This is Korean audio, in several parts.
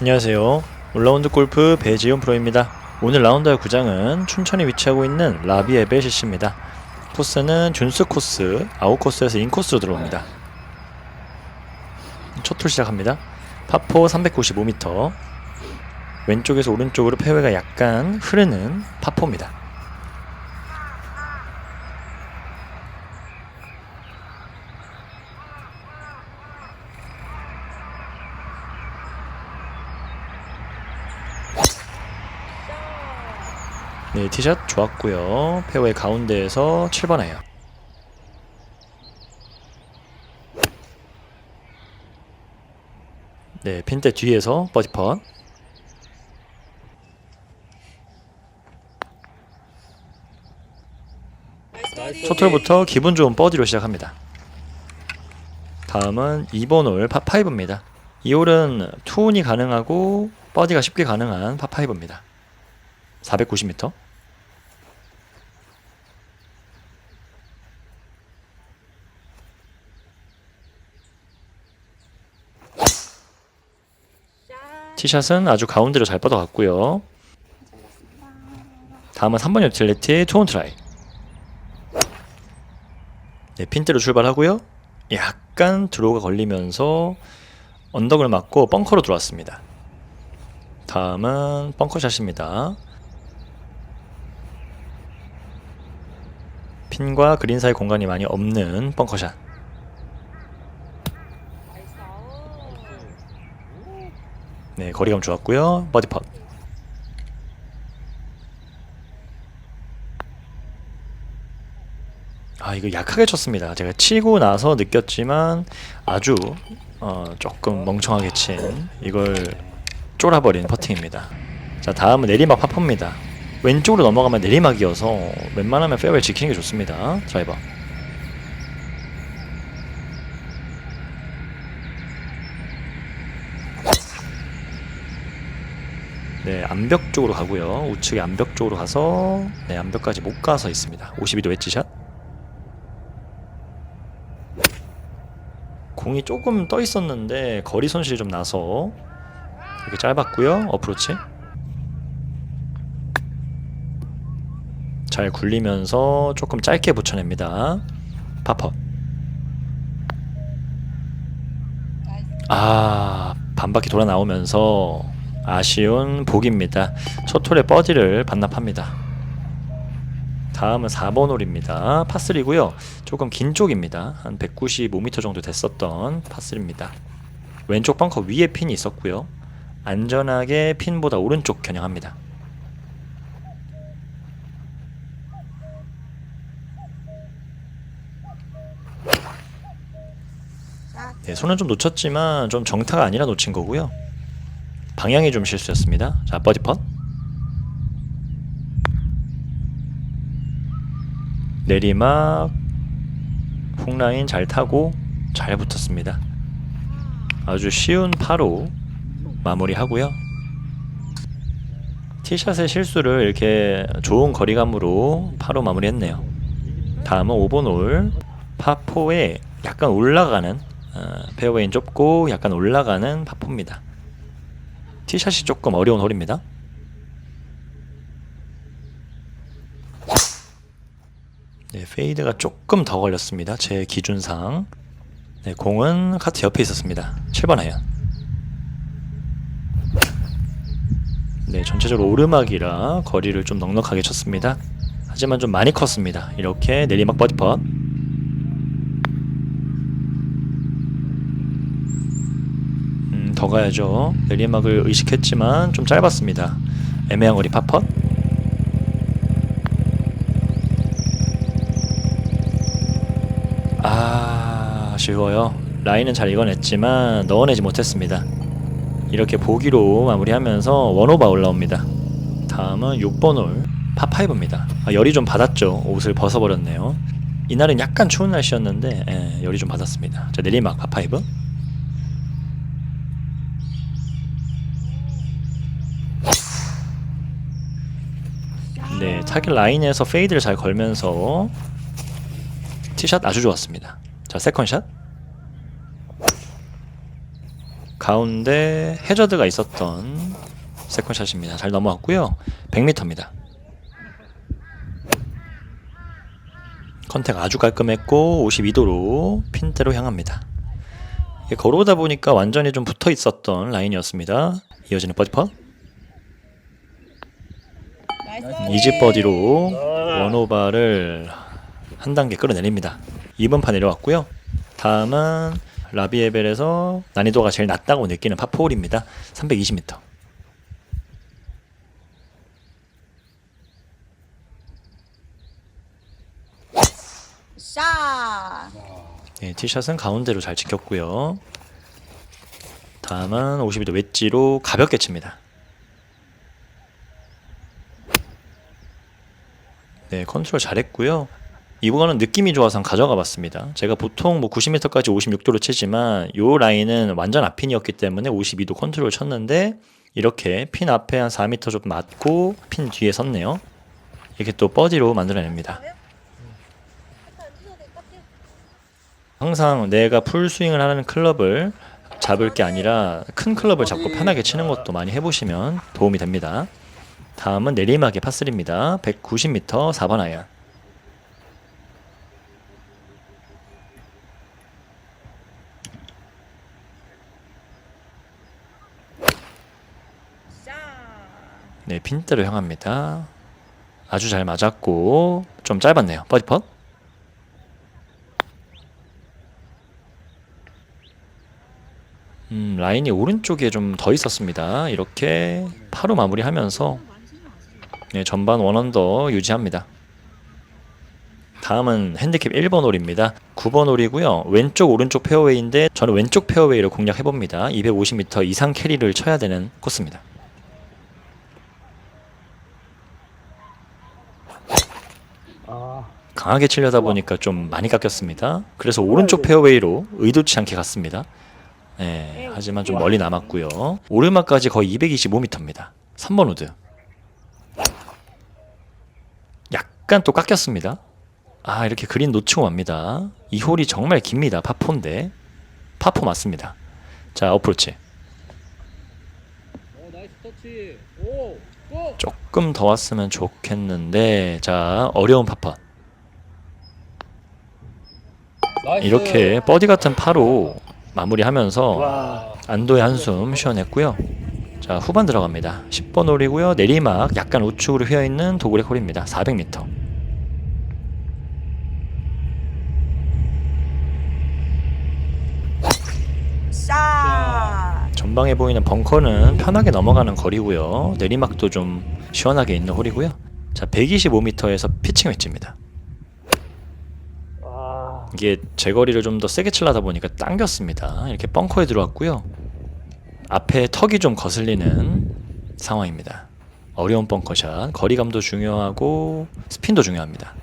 안녕하세요. 올라운드 골프 배지훈 프로입니다. 오늘 라운드의 구장은 춘천에 위치하고 있는 라비에베 CC입니다. 코스는 준스 코스, 아웃 코스에서 인 코스로 들어옵니다. 첫 툴 시작합니다. 파포 395m. 왼쪽에서 오른쪽으로 페어웨이가 약간 흐르는 파포입니다. 네, 티샷 좋았고요. 페어웨이 가운데에서 7번 아이언. 네, 핀대 뒤에서 버디 펀. 첫홀부터 기분 좋은 버디로 시작합니다. 다음은 2번 홀 파5입니다. 이 홀은 투혼이 가능하고 버디가 쉽게 가능한 파5입니다. 490m. 티샷은 아주 가운데로 잘 뻗어갔고요. 다음은 3번 유틸리티 투온 트라이. 네, 핀대로 출발하고요. 약간 드로우가 걸리면서 언덕을 맞고 벙커로 들어왔습니다. 다음은 벙커샷입니다. 핀과 그린 사이 공간이 많이 없는 벙커샷. 네, 거리감 좋았고요. 버디 팟. 아, 이거 약하게 쳤습니다. 제가 치고 나서 느꼈지만 아주 어, 조금 멍청하게 친 이걸 쫄아버린 퍼팅입니다. 자, 다음은 내리막 파포입니다. 왼쪽으로 넘어가면 내리막이어서 웬만하면 페어웨이 지키는 게 좋습니다. 드라이버. 네, 암벽 쪽으로 가고요. 우측의 암벽 쪽으로 가서 네, 암벽까지 못 가서 있습니다. 52도 웨지샷. 공이 조금 떠 있었는데 거리 손실이 좀 나서 이렇게 짧았고요. 어프로치. 잘 굴리면서 조금 짧게 붙여냅니다. 파퍼. 아, 반바퀴 돌아 나오면서 아쉬운 복입니다. 첫 홀에 버디를 반납합니다. 다음은 4번 홀입니다. 파3고요. 조금 긴 쪽입니다. 한 195m 정도 됐었던 파3입니다. 왼쪽 벙커 위에 핀이 있었고요. 안전하게 핀보다 오른쪽 겨냥합니다. 네, 손은 좀 놓쳤지만 좀 정타가 아니라 놓친 거고요. 방향이 좀 실수였습니다. 자, 버디 펀. 내리막 훅라인 잘 타고 잘 붙었습니다. 아주 쉬운 파로 마무리하고요. 티샷의 실수를 이렇게 좋은 거리감으로 파로 마무리했네요. 다음은 5번 홀 파4에 약간 올라가는 어, 페어웨이는 좁고 약간 올라가는 파포입니다. 티샷이 조금 어려운 홀입니다. 네, 페이드가 조금 더 걸렸습니다. 제 기준상. 네, 공은 카트 옆에 있었습니다. 7번 아이언. 네, 전체적으로 오르막이라 거리를 좀 넉넉하게 쳤습니다. 하지만 좀 많이 컸습니다. 이렇게 내리막 버디 펫. 음, 더 가야죠. 내리막을 의식했지만 좀 짧았습니다. 애매한 거리 파펫. 아, 아쉬워요. 라인은 잘 읽어냈지만 넣어내지 못했습니다. 이렇게 보기로 마무리하면서 원오바 올라옵니다. 다음은 6번 홀 파5입니다. 아, 열이 좀 받았죠. 옷을 벗어버렸네요. 이날은 약간 추운 날씨였는데 예, 열이 좀 받았습니다. 자 내리막 파5. 네, 타겟 라인에서 페이드를 잘 걸면서 티샷 아주 좋았습니다. 자, 세컨샷. 가운데 해저드가 있었던 세컨샷입니다. 잘 넘어왔고요. 100m입니다. 컨택 아주 깔끔했고 52도로 핀대로 향합니다. 걸어오다 보니까 완전히 좀 붙어 있었던 라인이었습니다. 이어지는 버디 팟. 이지 버디로 원오바를 한 단계 끌어내립니다. 2번 판 내려왔고요. 다음은 라비에벨에서 난이도가 제일 낮다고 느끼는 파4홀입니다. 320m. 샤. 네, 티샷은 가운데로 잘 지켰고요. 다음은 52도 웨지로 가볍게 칩니다. 네, 컨트롤 잘했고요. 이번은 느낌이 좋아서 가져가 봤습니다. 제가 보통 뭐 90m까지 56도로 치지만 요 라인은 완전 앞핀이었기 때문에 52도 컨트롤 쳤는데 이렇게 핀 앞에 한 4m 좀 맞고 핀 뒤에 섰네요. 이렇게 또 버디로 만들어냅니다. 항상 내가 풀 스윙을 하는 클럽을 잡을 게 아니라 큰 클럽을 잡고 편하게 치는 것도 많이 해보시면 도움이 됩니다. 다음은 내리막의 파3입니다. 190m 4번 아이언. 샤. 네, 핀대로 향합니다. 아주 잘 맞았고 좀 짧았네요. 버디 펫. 음, 라인이 오른쪽에 좀 더 있었습니다. 이렇게 파로 마무리하면서 네, 전반 원언더 유지합니다. 다음은 핸디캡 1번 홀입니다. 9번 홀이고요. 왼쪽 오른쪽 페어웨이인데 저는 왼쪽 페어웨이를 공략해 봅니다. 250m 이상 캐리를 쳐야 되는 코스입니다. 강하게 치려다 보니까 좀 많이 깎였습니다. 그래서 오른쪽 페어웨이로 의도치 않게 갔습니다. 네, 하지만 좀 멀리 남았고요. 오르막까지 거의 225m입니다. 3번 우드. 약간 또 깎였습니다. 아, 이렇게 그린 놓치고 맙니다. 이 홀이 정말 깁니다. 파포인데. 파포 맞습니다. 자, 어프로치. 조금 더 왔으면 좋겠는데, 자, 어려운 파파. 이렇게 버디 같은 파로 마무리하면서 와 안도의 한숨 쉬어냈고요. 자 후반 들어갑니다. 10번 홀이고요. 내리막 약간 우측으로 휘어있는 도그렉 홀입니다. 400m. 전방에 보이는 벙커는 편하게 넘어가는 거리고요. 내리막도 좀 시원하게 있는 홀이고요. 자 125m에서 피칭 웨지입니다. 이게 제거리를 좀 더 세게 칠라다 보니까 당겼습니다. 이렇게 벙커에 들어왔고요. 앞에 턱이 좀 거슬리는 상황입니다. 어려운 벙커샷, 거리감도 중요하고 스핀도 중요합니다.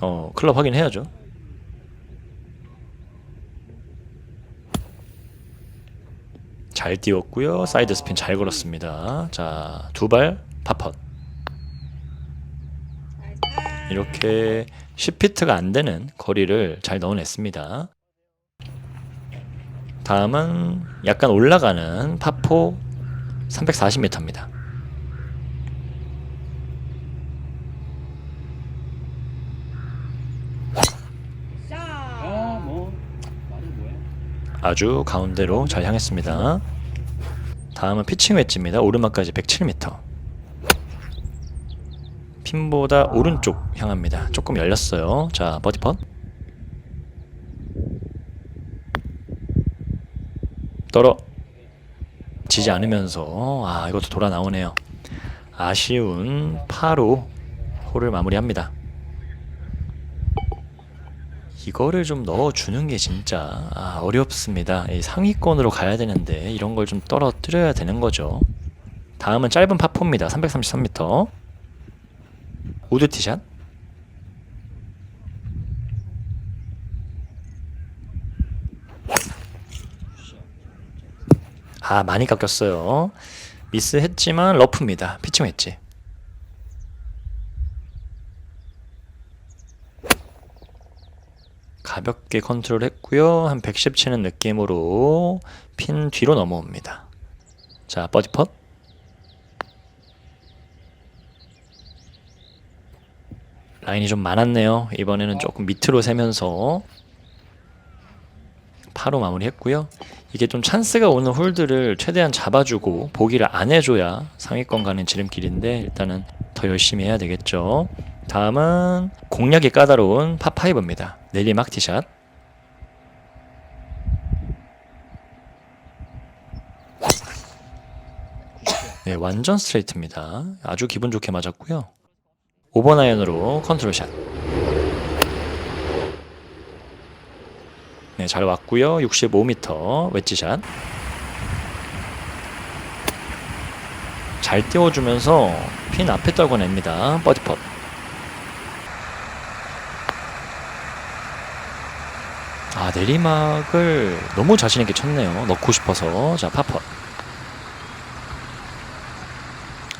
어, 클럽 확인해야죠. 잘 띄웠고요. 사이드 스핀 잘 걸었습니다. 자, 두 발 파펫. 이렇게 10피트가 안 되는 거리를 잘 넣어냈습니다. 다음은 약간 올라가는 파포 340m입니다. 샤. 아뭐 말이 뭐야 아주 가운데로 잘 향했습니다. 다음은 피칭 웨지입니다. 오르막까지 107m. 핀보다 오른쪽 향합니다. 조금 열렸어요. 자, 버디 펀. 떨어 지지 않으면서 아 이것도 돌아 나오네요. 아쉬운 파로 홀을 마무리합니다. 이거를 좀 넣어주는 게 진짜 아, 어렵습니다. 이 상위권으로 가야 되는데 이런 걸 좀 떨어뜨려야 되는 거죠. 다음은 짧은 파포입니다. 333m. 우드 티샷. 아 많이 깎였어요. 미스했지만 러프입니다. 피칭 웨지. 가볍게 컨트롤 했고요. 한 110 치는 느낌으로 핀 뒤로 넘어옵니다. 자, 버디 펫. 라인이 좀 많았네요. 이번에는 조금 밑으로 세면서 파로 마무리했고요. 이게 좀 찬스가 오는 홀들을 최대한 잡아주고 보기를 안 해줘야 상위권 가는 지름길인데 일단은 더 열심히 해야 되겠죠. 다음은 공략이 까다로운 파5입니다. 내리막 티샷. 네, 완전 스트레이트입니다. 아주 기분 좋게 맞았고요. 5번 아이언으로 컨트롤 샷. 네, 잘 왔고요. 65m 웨지샷. 잘 띄워주면서 핀 앞에 떨궈냅니다. 버디 펫. 아 내리막을 너무 자신 있게 쳤네요. 넣고 싶어서 자 파펫.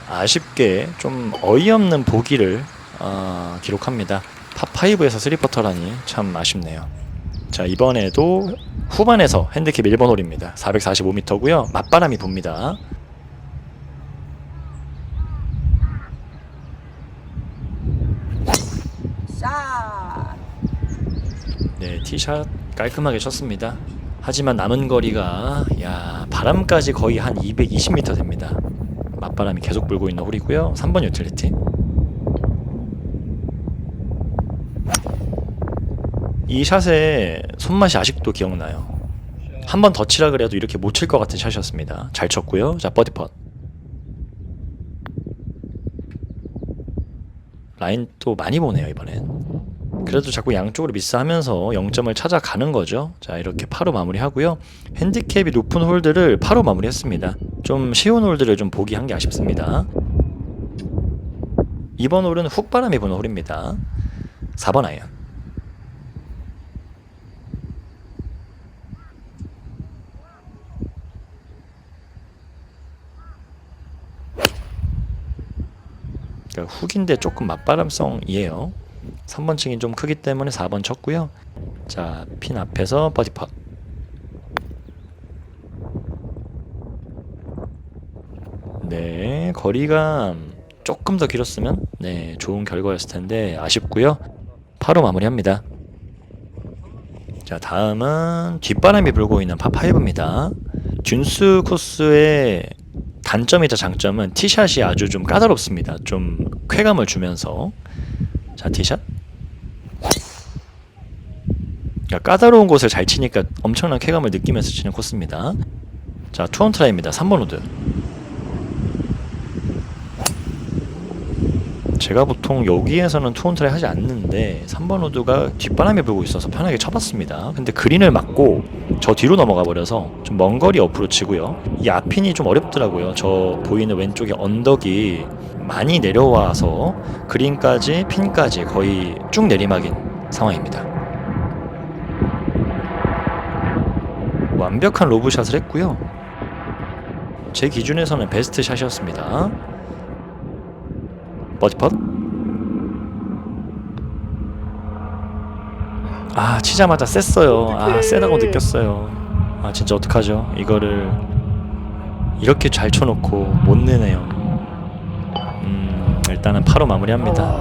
아쉽게 좀 어이없는 보기를 어, 기록합니다. 파5에서 3퍼터라니 참 아쉽네요. 자 이번에도 후반에서 핸드캡 1번 홀입니다. 445m고요. 맞바람이 붑니다. 샷. 네, 티샷 깔끔하게 쳤습니다. 하지만 남은 거리가 야 바람까지 거의 한 220m 됩니다. 맞바람이 계속 불고 있는 홀이고요. 3번 유틸리티. 이 샷의 손맛이 아직도 기억나요. 한 번 더 치라 그래도 이렇게 못 칠 것 같은 샷이었습니다. 잘 쳤고요. 자 버디 펫. 라인 또 많이 보네요 이번엔. 그래도 자꾸 양쪽으로 미스하면서 0점을 찾아가는 거죠. 자 이렇게 파로 마무리하고요. 핸디캡이 높은 홀들을 파로 마무리했습니다. 좀 쉬운 홀들을 좀 보기 한 게 아쉽습니다. 이번 홀은 훅바람이 부는 홀입니다. 4번 아이언. 그러니까 훅인데 조금 맞바람성이에요. 3번 층이 좀 크기 때문에 4번 쳤고요. 자, 핀 앞에서 버디 팟. 네, 거리가 조금 더 길었으면 네, 좋은 결과였을 텐데 아쉽고요. 파로 마무리합니다. 자, 다음은 뒷바람이 불고 있는 파5입니다. 준스 코스의 단점이자 장점은 티샷이 아주 좀 까다롭습니다. 좀 쾌감을 주면서 자 티샷 야, 까다로운 곳을 잘 치니까 엄청난 쾌감을 느끼면서 치는 코스입니다. 자 투원트라입니다. 3번 우드 제가 보통 여기에서는 투원트라이 하지 않는데 3번 우드가 뒷바람이 불고 있어서 편하게 쳐봤습니다. 근데 그린을 맞고 저 뒤로 넘어가 버려서 좀 먼 거리 어프로 치고요. 이 앞핀이 좀 어렵더라고요. 저 보이는 왼쪽에 언덕이 많이 내려와서 그린까지 핀까지 거의 쭉 내리막인 상황입니다. 완벽한 로브샷을 했고요. 제 기준에서는 베스트 샷이었습니다. 버디펫 아 치자마자 셌어요 아 세다고 느꼈어요 아 진짜 어떡하죠 이거를 이렇게 잘 쳐놓고 못 내네요 음 일단은 파로 마무리합니다.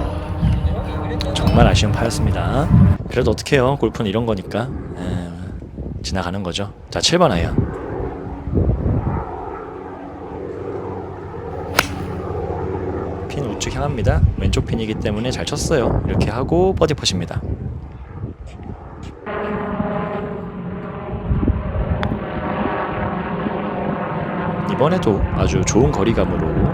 정말 아쉬운 파였습니다. 그래도 어떡해요? 골프는 이런 거니까. 에, 지나가는 거죠. 자 7번 아이언. 핀 우측 향합니다. 왼쪽 핀이기 때문에 잘 쳤어요. 이렇게 하고 버디 퍼십니다. 이번에도 아주 좋은 거리감으로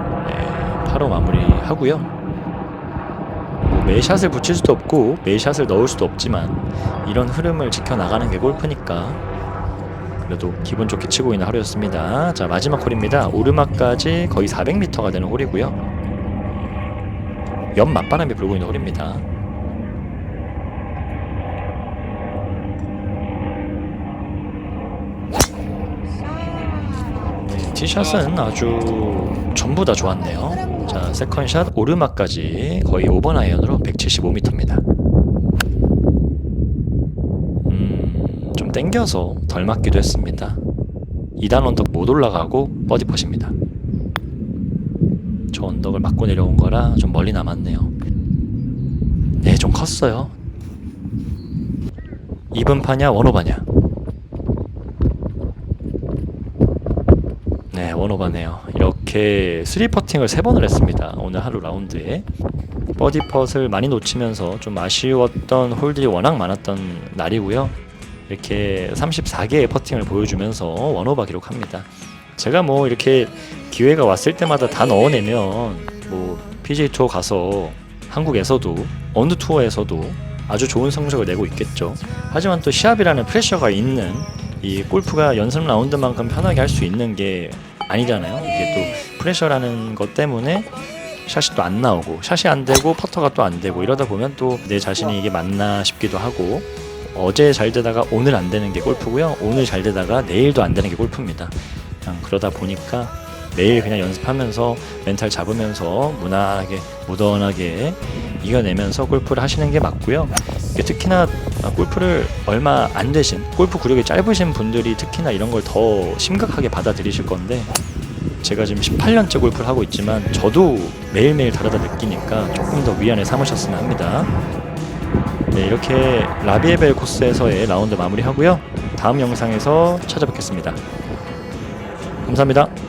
네, 파로 마무리하고요. 뭐 매샷을 붙일 수도 없고 매샷을 넣을 수도 없지만 이런 흐름을 지켜 나가는 게 골프니까 그래도 기분 좋게 치고 있는 하루였습니다. 자 마지막 홀입니다. 오르막까지 거의 400m가 되는 홀이고요. 옆 맞바람이 불고 있는 홀입니다. 네, 티샷은 아주 전부 다 좋았네요. 자, 세컨샷 오르막까지 거의 5번 아이언으로 175m입니다. 땡겨서 덜 맞기도 했습니다. 2단 언덕 못 올라가고 버디 펫입니다. 저 언덕을 맞고 내려온 거라 좀 멀리 남았네요. 네, 좀 컸어요. 2번 파냐, 원오바냐? 네, 원오바네요. 이렇게 3퍼팅을 3번을 했습니다. 오늘 하루 라운드에. 버디 펫을 많이 놓치면서 좀 아쉬웠던 홀들이 워낙 많았던 날이고요. 이렇게 34개의 퍼팅을 보여주면서 원오바 기록합니다. 제가 뭐 이렇게 기회가 왔을 때마다 다 넣어내면 뭐 PGA 투어 가서 한국에서도 어느 투어에서도 아주 좋은 성적을 내고 있겠죠. 하지만 또 시합이라는 프레셔가 있는 이 골프가 연습 라운드만큼 편하게 할 수 있는 게 아니잖아요. 이게 또 프레셔라는 것 때문에 샷이 또 안 나오고 샷이 안 되고 퍼터가 또 안 되고 이러다 보면 또 내 자신이 이게 맞나 싶기도 하고 어제 잘 되다가 오늘 안 되는 게 골프고요. 오늘 잘 되다가 내일도 안 되는 게 골프입니다. 그냥 그러다 보니까 매일 그냥 연습하면서 멘탈 잡으면서 무난하게 무던하게 이겨내면서 골프를 하시는 게 맞고요. 특히나 골프를 얼마 안 되신 골프 구력이 짧으신 분들이 특히나 이런 걸 더 심각하게 받아들이실 건데 제가 지금 18년째 골프를 하고 있지만 저도 매일매일 다르다 느끼니까 조금 더 위안을 삼으셨으면 합니다. 네, 이렇게 라비에벨 코스에서의 라운드 마무리하고요. 다음 영상에서 찾아뵙겠습니다. 감사합니다.